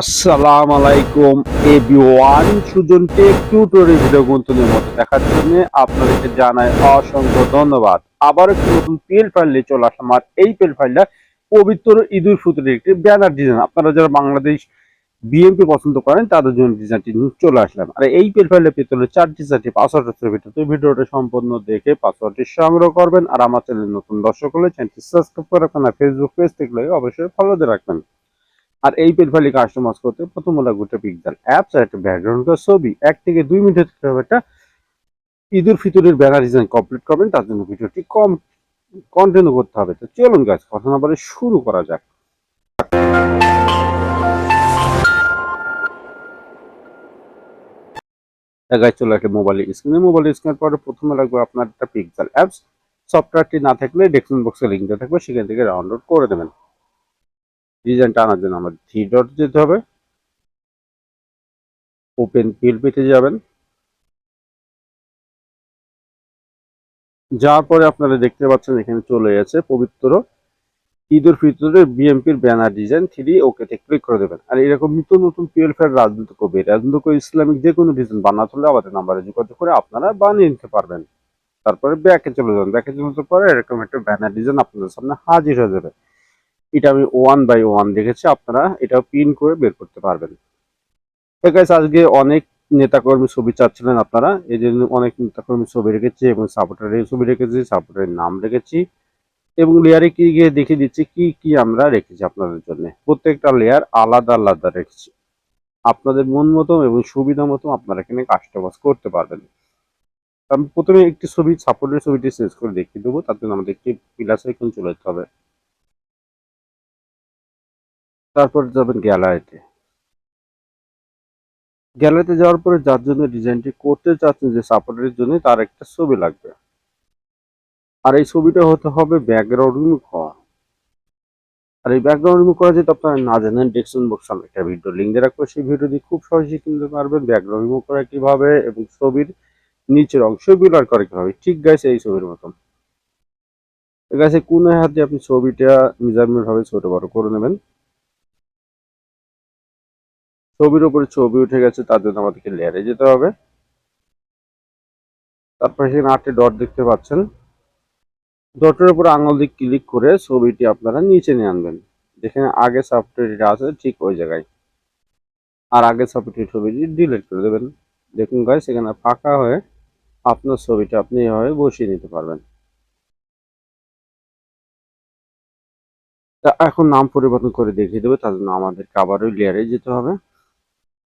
আসসালাম আলাইকুম everyone. Sujon tech tutorial video গুন্তনের মতো দেখার জন্য আপনাদেরকে জানাই অসংখ্য ধন্যবাদ। আবার একটি নতুন পেল ফাইল নিয়ে চলে আসলাম। এই পেল ফাইলটা পবিত্র ঈদুল ফিতরের একটি ব্যানার ডিজাইন আপনারা যারা বাংলাদেশ বিএমপি পছন্দ করেন, তাদের জন্য ডিজাইনটি চলে আসলাম। আর এই পেল ফাইলের ভিতরে চারটি চারটি পাসওয়ার্ড আছে ভিতরে ভিডিওটা সম্পূর্ণ দেখে পাসওয়ার্ডটি সংগ্রহ করবেন। আর আমার চ্যানেল নতুন দর্শক হলে চ্যানেলটি সাবস্ক্রাইব করে রাখবেন। আর ফেসবুক পেজ থেকে অবশ্যই ফলো দিয়ে রাখবেন। আর এই পেজ ফাইলে কাস্টমাইজ করতে প্রথম হলো গোটা পিক্সেল অ্যাপস আর একটা ব্যাকগ্রাউন্ড ছবি। এক থেকে দুই মিনিটের একটা ঈদুল ফিতরের ব্যানার ডিজাইন কমপ্লিট করবেন, তার জন্য ভিডিওটি কম কন্টিনিউ করতে হবে। তো চলুন গাছ কথা না বলে শুরু করা যাক। গাছ চলে আসলে মোবাইল স্ক্রিনে মোবাইল স্ক্রিনের পরে প্রথমে লাগবে আপনার একটা পিক্সেল অ্যাপস সফটওয়্যারটি না থাকলে ডেসক্রিপশন বক্সে লিঙ্ক থাকবে, সেখান থেকে ডাউনলোড করে দেবেন। ডিজাইনটা আনার জন্য আমাদের থ্রি ডট যেতে হবে। ওপেন পিএলপিতে যাবেন। যাওয়ার পরে আপনারা দেখতে পাচ্ছেন এখানে চলে গেছে পবিত্র ঈদুল ফিতরের বিএমপির ব্যানার ডিজাইন থ্রি ওকেতে ক্লিক করে দেবেন। আর এরকম নিত্য নতুন পিএলফের রাজনৈতিক কবি, রাজনৈতিক ইসলামিক যে কোনো ডিজাইন বানাতে হলে আমাদের নাম্বারে যোগাযোগ করে আপনারা বানিয়ে নিতে পারবেন। তারপরে ব্যাকে চলে যাবেন। ব্যাকে চলে যাওয়ার পরে এরকম একটা ব্যানার ডিজাইন আপনাদের সামনে হাজির হয়ে যাবে। এটা আমি ওয়ান বাই ওয়ান দেখেছি, আপনারা এটাও পিন করে বের করতে পারবেন। আজকে অনেক নেতাকর্মী ছবি চাচ্ছিলেন আপনারা, এই জন্য অনেক নেতাকর্মী ছবি রেখেছি এবং সাপোর্টারের ছবি রেখেছি সাপোর্টারের নাম রেখেছি এবং লেয়ারে কি গিয়ে দেখিয়ে দিচ্ছি, কি কি আমরা রেখেছি আপনাদের জন্য। প্রত্যেকটা লেয়ার আলাদা আলাদা রেখেছি। আপনাদের মন মতো এবং সুবিধা মতো আপনারা এখানে কাস্টমাইজ করতে পারবেন। আমি প্রথমে একটি ছবি সাপোর্টের ছবিটি চেঞ্জ করে দেখিয়ে দেবো, তার জন্য আমাদের একটি প্লাস আইকন চলে যেতে হবে। তারপর যাবেন গ্যালারিতে। গ্যালারিতে যাওয়ার পরে যার জন্য ডিজাইনটি করতে চাচ্ছেন, যে সাপোর্টের জন্য, তার একটা ছবি লাগবে। আর এই ছবিটা হতে হবে ব্যাকগ্রাউন্ড রিমুভ হওয়া আর এই ব্যাকগ্রাউন্ড রিমুভ করা যেটা আপনারা না জানেন ডেসক্রিপশন বক্সে আমি একটা ভিডিও লিঙ্ক দিয়ে রাখব। সেই ভিডিও দিয়ে খুব সহজেই কিনতে পারবেন ব্যাকগ্রাউন্ড রিমুভ করা কীভাবে এবং ছবির নিচের অংশ বিলার করা কীভাবে। ঠিক গাইছে এই ছবির মতন। গাছে কোন হাতে আপনি ছবিটা মেজারমেন্ট ভাবে ছোট বড় করে নেবেন। ছবির উপরে ছবি উঠে গেছে, তার জন্য আমাদেরকে লেয়ারে যেতে হবে। তারপরে সেখানে আটটি ডট দেখতে পাচ্ছেন। ডটের উপর আঙুল দিয়ে ক্লিক করে ছবিটি আপনারা নিচে নিয়ে আনবেন। যেখানে আগে সফটওয়্যারটা আছে ঠিক ওই জায়গায়। আর আগে সফটওয়্যার ছবিটি ডিলিট করে দেবেন। দেখুন গাই সেখানে ফাঁকা হয়ে আপনার ছবিটা আপনি এভাবে বসিয়ে নিতে পারবেন। তা এখন নাম পরিবর্তন করে দেখিয়ে দেবে, তার জন্য আমাদেরকে আবারও লেয়ারে যেতে হবে।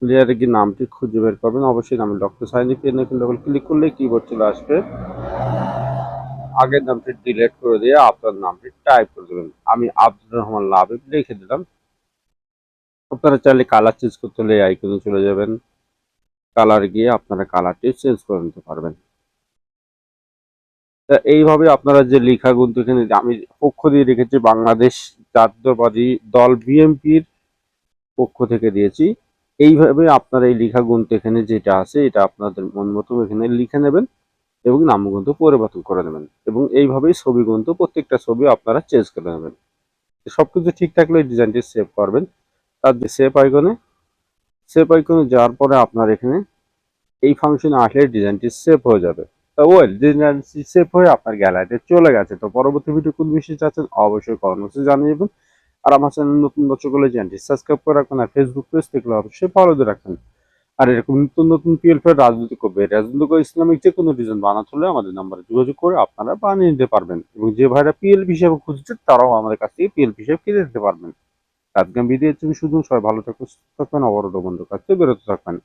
লেয়ারে গিয়ে নামটি খুঁজে বের করবেন। অবশ্যই নামে ডক্টর সাইনি পেনে ডবল ক্লিক করলে কিবোর্ড চলে আসবে। আগের নামটি ডিলিট করে দিয়ে আপনার নামটি টাইপ করে দেবেন। আমি আব্দুর রহমান লাভিব লিখে দিলাম। আপনারা চাইলে কালার চেঞ্জ করতে হলে আইকনে চলে যাবেন। কালার গিয়ে আপনারা কালারটি চেঞ্জ করে নিতে পারবেন। তা এইভাবে আপনারা যে লেখা এখানে আমি পক্ষ দিয়ে রেখেছি, বাংলাদেশ জাতীয়বাদী দল বিএনপির পক্ষ থেকে দিয়েছি। এইভাবে আপনার এই লেখা গুনতে এখানে যেটা আছে, এটা আপনাদের মন মতো এখানে লিখে নেবেন এবং নামগ্রন্থ পরিবর্তন করে নেবেন এবং এইভাবেই ছবি গ্রন্থ, প্রত্যেকটা ছবি আপনারা চেঞ্জ করে নেবেন। সব কিছু ঠিক থাকলে ডিজাইনটি সেভ করবেন। তার যে সেভ আইকনে সেভ আইকনে যাওয়ার পরে আপনার এখানে এই ফাংশনে আসলে ডিজাইনটি সেভ হয়ে যাবে। তা ওয়েল ডিজাইনটি সেভ হয়ে আপনার গ্যালারিতে চলে গেছে। তো পরবর্তী ভিডিও কোন বিষয়ে চাচ্ছেন, অবশ্যই কমেন্ট জানিয়ে দেবেন। আর আমার চ্যানেল নতুন দর্শক হলে চ্যানেলটি সাবস্ক্রাইব করে রাখবেন, আর ফেসবুক পেজ থেকে অবশ্যই ফলো দিয়ে রাখবেন। আর এরকম নতুন নতুন পিএলফের রাজনীতি করবে রাজনৈতিক ইসলামিক যে কোনো ডিজাইন বানাতে হলে আমাদের নাম্বারে যোগাযোগ করে আপনারা বানিয়ে নিতে পারবেন এবং যে ভাইরা পিএল হিসাবে খুঁজছে তারাও আমাদের কাছ থেকে পিএল হিসাবে কিনে নিতে পারবেন। রাজগাম বিদিয়েছেন শুধু সবাই ভালো থাকবেন সুস্থ থাকবেন অবরোধ বন্ধ কাছ থেকে বেরোতে থাকবেন